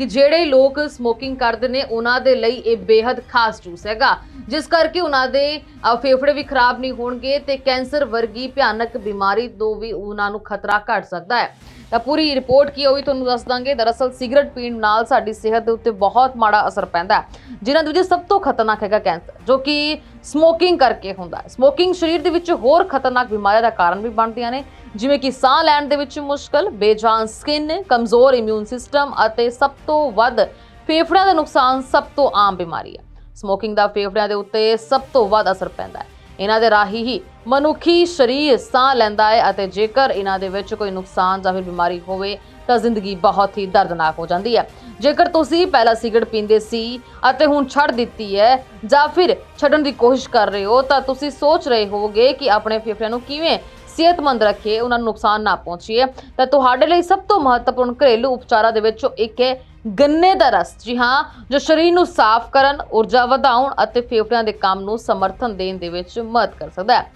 ਕਿ ਜਿਹੜੇ ਲੋਕ ਸਮੋਕਿੰਗ ਕਰਦੇ ਨੇ, ਉਹਨਾਂ ਦੇ ਲਈ ਇਹ ਬੇहद ਖਾਸ ਜੂਸ ਹੈਗਾ। ਜਿਸ ਕਰਕੇ ਉਹਨਾਂ ਦੇ ਫੇਫੜੇ ਵੀ ਖਰਾਬ ਨਹੀਂ ਹੋਣਗੇ ਤੇ ਕੈਂਸਰ ਵਰਗੀ ਭਿਆਨਕ ਬਿਮਾਰੀ ਤੋਂ ਵੀ ਉਹਨਾਂ ਨੂੰ ਖਤਰਾ ਘਟ ਸਕਦਾ ਹੈ। ਤਾਂ ਪੂਰੀ ਰਿਪੋਰਟ ਕੀ ਹੋਈ ਤੁਹਾਨੂੰ ਦੱਸ ਦਾਂਗੇ। ਦਰਅਸਲ ਸਿਗਰਟ ਪੀਣ ਨਾਲ ਸਾਡੀ ਸਿਹਤ ਦੇ ਉੱਤੇ ਬਹੁਤ ਮਾੜਾ ਅਸਰ ਪੈਂਦਾ ਹੈ, ਜਿਨ੍ਹਾਂ ਦੇ ਵਿੱਚ ਸਭ ਤੋਂ ਖਤਰਨਾਕ ਹੈਗਾ ਕੈਂਸਰ, ਜੋ ਕਿ ਸਮੋਕਿੰਗ ਕਰਕੇ ਹੁੰਦਾ ਹੈ। ਸਮੋਕਿੰਗ ਸਰੀਰ ਦੇ ਵਿੱਚ ਹੋਰ ਖਤਰਨਾਕ ਬਿਮਾਰੀਆਂ ਦਾ ਕਾਰਨ ਵੀ ਬਣਦੀਆਂ ਨੇ ਜਿਵੇਂ ਕਿ ਸਾਹ ਲੈਣ ਦੇ ਵਿੱਚ ਮੁਸ਼ਕਲ, ਬੇਜਾਨ ਸਕਿਨ ਕਮਜ਼ੋਰ ਇਮਿਊਨ ਸਿਸਟਮ ਅਤੇ ਸਭ ਤੋਂ ਵੱਧ ਫੇਫੜਿਆਂ ਦਾ ਨੁਕਸਾਨ ਸਭ ਤੋਂ ਆਮ ਬਿਮਾਰੀ ਹੈ। ਸਮੋਕਿੰਗ ਦਾ ਫੇਫੜਿਆਂ ਦੇ ਉੱਤੇ ਸਭ ਤੋਂ ਵੱਧ ਅਸਰ ਪੈਂਦਾ ਹੈ। ਇਹਨਾਂ ਦੇ ਰਾਹੀਂ ਹੀ ਮਨੁੱਖੀ ਸਰੀਰ ਸਾਹ ਲੈਂਦਾ ਹੈ ਅਤੇ ਜੇਕਰ ਇਹਨਾਂ ਦੇ ਵਿੱਚ ਕੋਈ ਨੁਕਸਾਨ ਜਾਂ ਫਿਰ ਬਿਮਾਰੀ ਹੋਵੇ, ਤਾਂ ਜ਼ਿੰਦਗੀ ਬਹੁਤ ਹੀ ਦਰਦਨਾਕ ਹੋ ਜਾਂਦੀ ਹੈ। ਜੇਕਰ ਤੁਸੀਂ ਪਹਿਲਾਂ ਸਿਗਰਟ ਪੀਂਦੇ ਸੀ ਅਤੇ ਹੁਣ ਛੱਡ ਦਿੱਤੀ ਹੈ ਜਾਂ ਫਿਰ ਛੱਡਣ ਦੀ ਕੋਸ਼ਿਸ਼ ਕਰ ਰਹੇ ਹੋ, ਤਾਂ ਤੁਸੀਂ ਸੋਚ ਰਹੇ ਹੋਵੋਗੇ ਕਿ ਆਪਣੇ ਫੇਫੜਿਆਂ ਨੂੰ ਕਿਵੇਂ ਸਿਹਤਮੰਦ ਰੱਖੀਏ ਉਹਨਾਂ ਨੂੰ ਨੁਕਸਾਨ ਨਾ ਪਹੁੰਚੀਏ। ਤਾਂ ਤੁਹਾਡੇ ਲਈ ਸਭ ਤੋਂ ਮਹੱਤਵਪੂਰਨ ਘਰੇਲੂ ਉਪਚਾਰਾਂ ਦੇ ਵਿੱਚੋਂ ਇੱਕ ਹੈ ਗੰਨੇ ਦਾ ਰਸ। ਜੀ ਹਾਂ, ਜੋ ਸਰੀਰ ਨੂੰ ਸਾਫ਼ ਕਰਨ, ਊਰਜਾ ਵਧਾਉਣ ਅਤੇ ਫੇਫੜਿਆਂ ਦੇ ਕੰਮ ਨੂੰ ਸਮਰਥਨ ਦੇਣ ਦੇ ਵਿੱਚ ਮਦਦ ਕਰ ਸਕਦਾ ਹੈ।